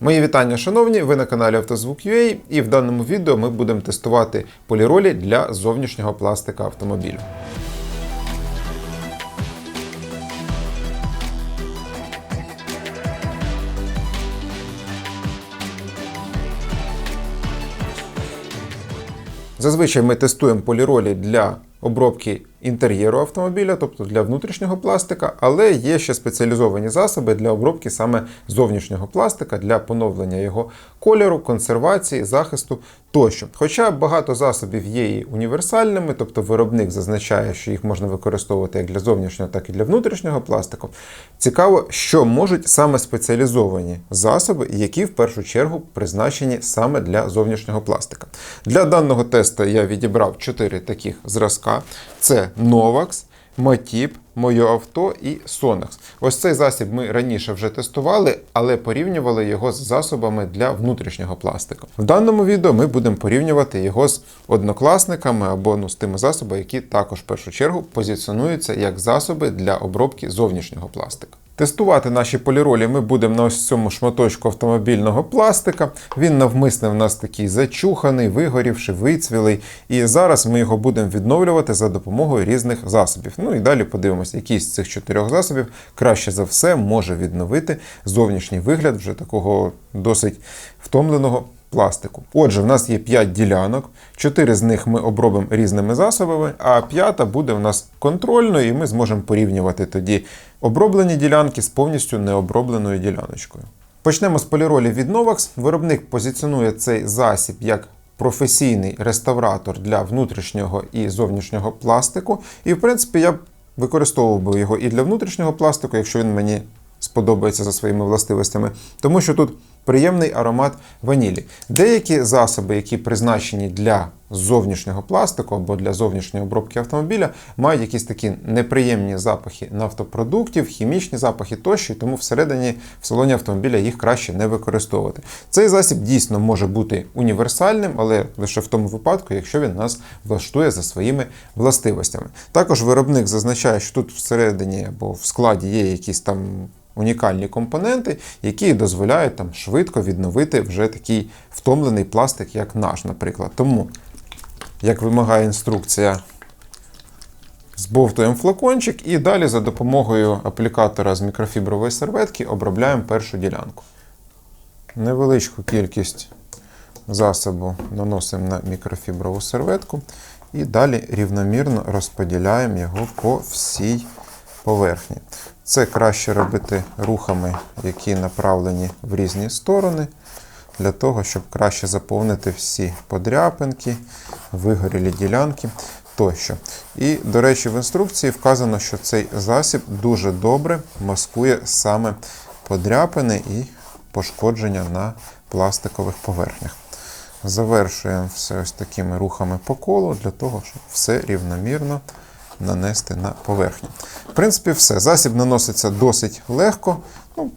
Мої вітання, шановні! Ви на каналі Автозвук.ua і в даному відео ми будемо тестувати поліролі для зовнішнього пластика автомобілю. Зазвичай ми тестуємо поліролі для обробки інтер'єру автомобіля, тобто для внутрішнього пластика, але є ще спеціалізовані засоби для обробки саме зовнішнього пластика, для поновлення його кольору, консервації, захисту тощо. Хоча багато засобів є і універсальними, тобто виробник зазначає, що їх можна використовувати як для зовнішнього, так і для внутрішнього пластику. Цікаво, що можуть саме спеціалізовані засоби, які в першу чергу призначені саме для зовнішнього пластика. Для даного тесту я відібрав 4 таких зразка: це Novax, Matip, Моє авто і Sonax. Ось цей засіб ми раніше вже тестували, але порівнювали його з засобами для внутрішнього пластику. В даному відео ми будемо порівнювати його з однокласниками або ну, з тими засобами, які також в першу чергу позиціонуються як засоби для обробки зовнішнього пластика. Тестувати наші поліролі ми будемо на ось цьому шматочку автомобільного пластика. Він навмисне в нас такий зачуханий, вигорівши, вицвілий. І зараз ми його будемо відновлювати за допомогою різних засобів. Ну і далі подивимося, який з цих чотирьох засобів краще за все може відновити зовнішній вигляд вже такого досить втомленого пластику. Отже, в нас є 5 ділянок, 4 з них ми обробимо різними засобами, а п'ята буде в нас контрольною, і ми зможемо порівнювати тоді оброблені ділянки з повністю необробленою діляночкою. Почнемо з поліролі від Novax. Виробник позиціонує цей засіб як професійний реставратор для внутрішнього і зовнішнього пластику. І, в принципі, я використовував би його і для внутрішнього пластику, якщо він мені сподобається за своїми властивостями, тому що тут приємний аромат ванілі. Деякі засоби, які призначені для зовнішнього пластику або для зовнішньої обробки автомобіля, мають якісь такі неприємні запахи нафтопродуктів, хімічні запахи тощо, тому всередині в салоні автомобіля їх краще не використовувати. Цей засіб дійсно може бути універсальним, але лише в тому випадку, якщо він нас влаштує за своїми властивостями. Також виробник зазначає, що тут всередині або в складі є якісь там унікальні компоненти, які дозволяють там швидко відновити вже такий втомлений пластик, як наш, наприклад. Тому, як вимагає інструкція, збовтуємо флакончик і далі за допомогою аплікатора з мікрофібрової серветки обробляємо першу ділянку. Невеличку кількість засобу наносимо на мікрофіброву серветку і далі рівномірно розподіляємо його по всій поверхні. Це краще робити рухами, які направлені в різні сторони, для того, щоб краще заповнити всі подряпинки, вигорілі ділянки тощо. І, до речі, в інструкції вказано, що цей засіб дуже добре маскує саме подряпини і пошкодження на пластикових поверхнях. Завершуємо все ось такими рухами по колу, для того, щоб все рівномірно нанести на поверхню. В принципі, все. Засіб наноситься досить легко. Ну,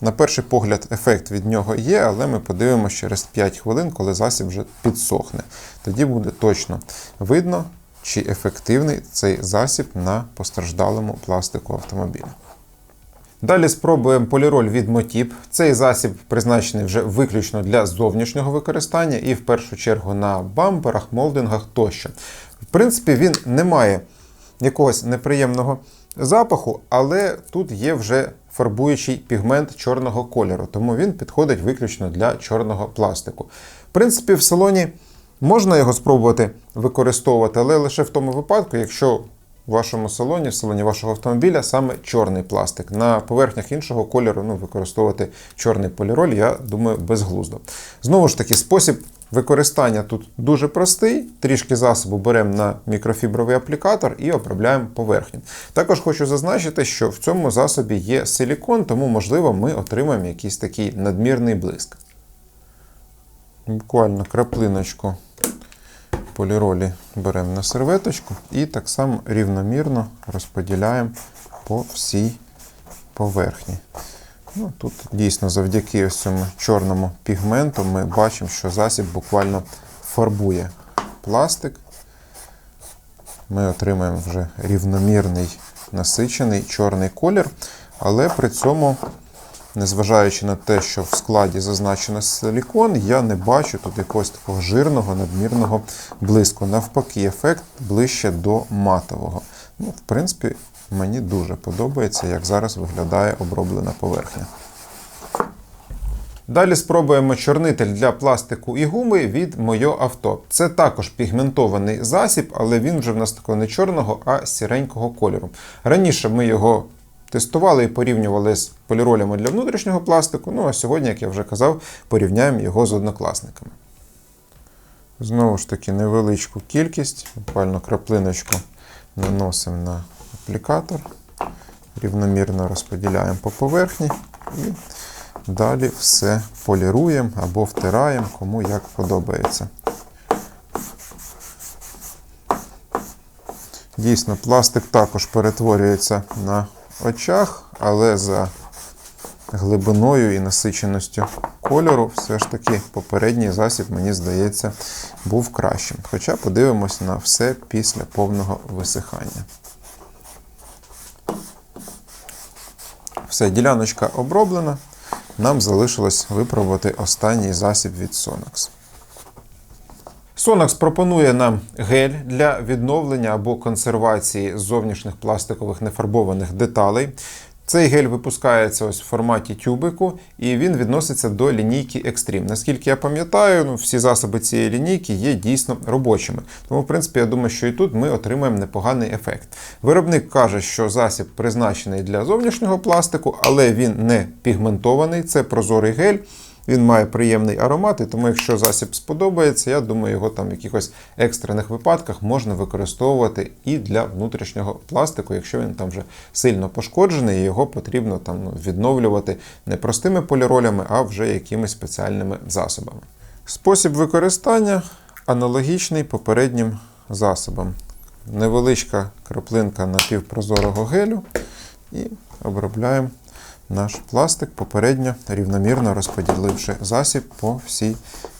На перший погляд, ефект від нього є, але ми подивимося через 5 хвилин, коли засіб вже підсохне. Тоді буде точно видно, чи ефективний цей засіб на постраждалому пластику автомобіля. Далі спробуємо поліроль від Motip. Цей засіб призначений вже виключно для зовнішнього використання і в першу чергу на бамперах, молдингах тощо. В принципі, він не має якогось неприємного запаху, але тут є вже фарбуючий пігмент чорного кольору, тому він підходить виключно для чорного пластику. В принципі, в салоні можна його спробувати використовувати, але лише в тому випадку, якщо в вашому салоні, в салоні вашого автомобіля саме чорний пластик. На поверхнях іншого кольору ну, використовувати чорний поліроль, я думаю, безглуздо. Знову ж таки, спосіб використання тут дуже простий. Трішки засобу беремо на мікрофібровий аплікатор і обробляємо поверхню. Також хочу зазначити, що в цьому засобі є силікон, тому, можливо, ми отримаємо якийсь такий надмірний блиск. Буквально краплиночку поліролі беремо на серветочку і так само рівномірно розподіляємо по всій поверхні. Ну, Тут дійсно завдяки ось цьому чорному пігменту ми бачимо, що засіб буквально фарбує пластик. Ми отримаємо вже рівномірний насичений чорний колір, але при цьому незважаючи на те, що в складі зазначено силікон, я не бачу тут якогось такого жирного, надмірного блиску. Навпаки, ефект ближче до матового. Ну, в принципі, мені дуже подобається, як зараз виглядає оброблена поверхня. Далі спробуємо чорнитель для пластику і гуми від Моє авто. Це також пігментований засіб, але він вже в нас такого не чорного, а сіренького кольору. Раніше ми його тестували і порівнювали з поліролями для внутрішнього пластику. Ну а сьогодні, як я вже казав, порівняємо його з однокласниками. Знову ж таки, невеличку кількість, буквально краплиночку наносимо на аплікатор, рівномірно розподіляємо по поверхні і далі все поліруємо або втираємо, кому як подобається. Дійсно, пластик також перетворюється на очах, але за глибиною і насиченістю кольору, все ж таки попередній засіб, мені здається, був кращим. Хоча подивимось на все після повного висихання. Все, діляночка оброблена. Нам залишилось випробувати останній засіб від Sonax. Sonax пропонує нам гель для відновлення або консервації зовнішніх пластикових нефарбованих деталей. Цей гель випускається ось в форматі тюбику, і він відноситься до лінійки Extreme. Наскільки я пам'ятаю, ну, всі засоби цієї лінійки є дійсно робочими. Тому, в принципі, я думаю, що і тут ми отримаємо непоганий ефект. Виробник каже, що засіб призначений для зовнішнього пластику, але він не пігментований, це прозорий гель. Він має приємний аромат, і тому, якщо засіб сподобається, я думаю, його там в якихось екстрених випадках можна використовувати і для внутрішнього пластику, якщо він там вже сильно пошкоджений, і його потрібно там ну, відновлювати не простими поліролями, а вже якимись спеціальними засобами. Спосіб використання аналогічний попереднім засобам. Невеличка краплинка напівпрозорого гелю і обробляємо наш пластик, попередньо рівномірно розподіливши засіб по всій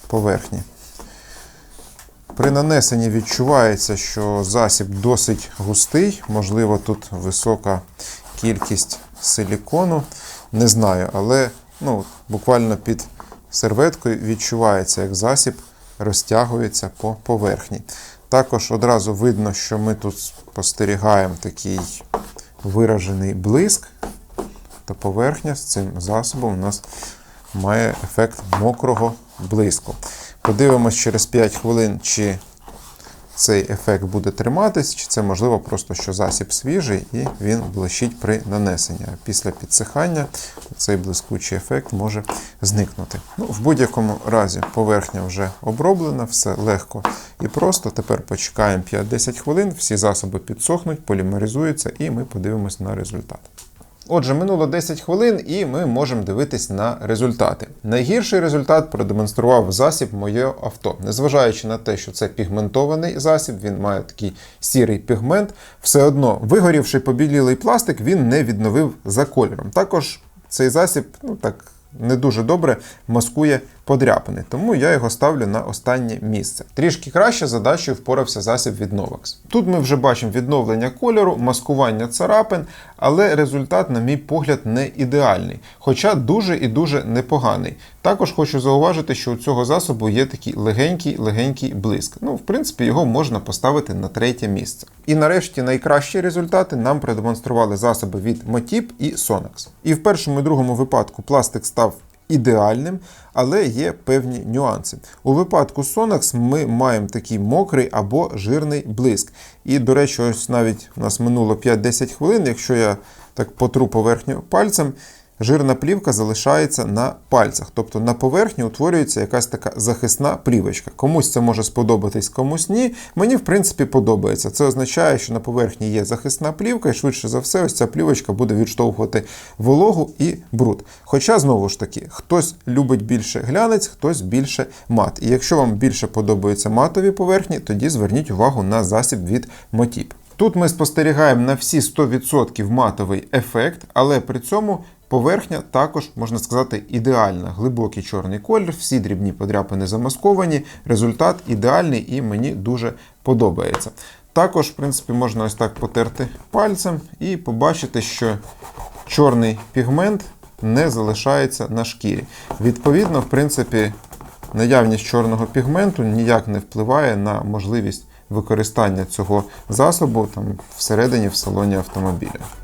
поверхні. При нанесенні відчувається, що засіб досить густий, можливо, тут висока кількість силікону. Не знаю, але ну, буквально під серветкою відчувається, як засіб розтягується по поверхні. Також одразу видно, що ми тут спостерігаємо такий виражений блиск, то поверхня з цим засобом у нас має ефект мокрого блиску. Подивимось через 5 хвилин, чи цей ефект буде триматись, чи це можливо просто що засіб свіжий і він блищить при нанесенні. Після підсихання цей блискучий ефект може зникнути. Ну, В будь-якому разі поверхня вже оброблена, все легко і просто. Тепер почекаємо 5-10 хвилин, всі засоби підсохнуть, полімеризуються, і ми подивимось на результат. Отже, минуло 10 хвилин, і ми можемо дивитись на результати. Найгірший результат продемонстрував засіб моє авто. Незважаючи на те, що це пігментований засіб, він має такий сірий пігмент, все одно вигорівши побілілий пластик, він не відновив за кольором. Також цей засіб, ну так. Не дуже добре маскує подряпини, тому я його ставлю на останнє місце. Трішки краще задачею впорався засіб від Novax. Тут ми вже бачимо відновлення кольору, маскування царапин, але результат, на мій погляд, не ідеальний, хоча дуже і дуже непоганий. Також хочу зауважити, що у цього засобу є такий легенький-легенький блиск. Ну, в принципі, його можна поставити на третє місце. І нарешті найкращі результати нам продемонстрували засоби від Motip і Sonax. І в першому і другому випадку пластик став ідеальним, але є певні нюанси. У випадку Sonax ми маємо такий мокрий або жирний блиск. І, до речі, ось навіть у нас минуло 5-10 хвилин, якщо я так потру поверхню пальцем. Жирна плівка залишається на пальцях, тобто на поверхні утворюється якась така захисна плівочка. Комусь це може сподобатись, комусь ні. Мені, в принципі, подобається. Це означає, що на поверхні є захисна плівка, і швидше за все, ось ця плівочка буде відштовхувати вологу і бруд. Хоча, знову ж таки, хтось любить більше глянець, хтось більше мат. І якщо вам більше подобаються матові поверхні, тоді зверніть увагу на засіб від Мотіп. Тут ми спостерігаємо на всі 100% матовий ефект, але при цьому Поверхня також, можна сказати, ідеальна. Глибокий чорний колір, всі дрібні подряпини замасковані. Результат ідеальний і мені дуже подобається. Також, в принципі, можна ось так потерти пальцем і побачити, що чорний пігмент не залишається на шкірі. Відповідно, в принципі, наявність чорного пігменту ніяк не впливає на можливість використання цього засобу там, всередині в салоні автомобіля.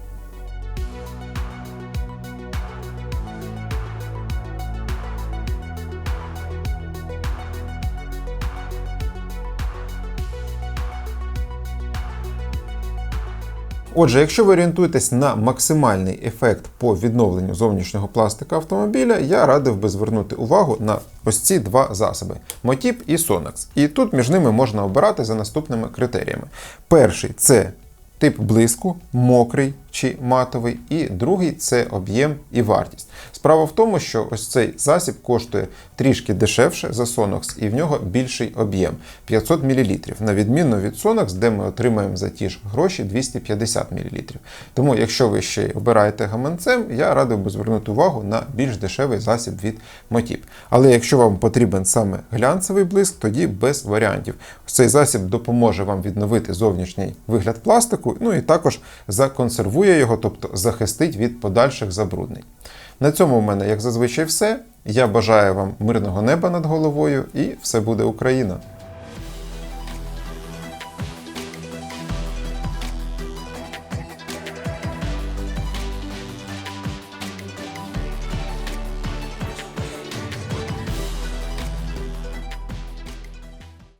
Отже, якщо ви орієнтуєтесь на максимальний ефект по відновленню зовнішнього пластика автомобіля, я радив би звернути увагу на ось ці два засоби: Мотіп і Sonax. І тут між ними можна обирати за наступними критеріями. Перший це тип блиску, мокрий чи матовий, і другий це об'єм і вартість. Справа в тому, що ось цей засіб коштує трішки дешевше за Sonox, і в нього більший об'єм 500 мл, на відміну від Sonox, де ми отримаємо за ті ж гроші 250 мл. Тому, якщо ви ще й обираєте гаманцем, я радив би звернути увагу на більш дешевий засіб від Motip. Але якщо вам потрібен саме глянцевий блиск, тоді без варіантів. Цей засіб допоможе вам відновити зовнішній вигляд пластику, ну і також законсервує його, тобто захистить від подальших забруднень. На цьому в мене, як зазвичай, все. Я бажаю вам мирного неба над головою і все буде Україна!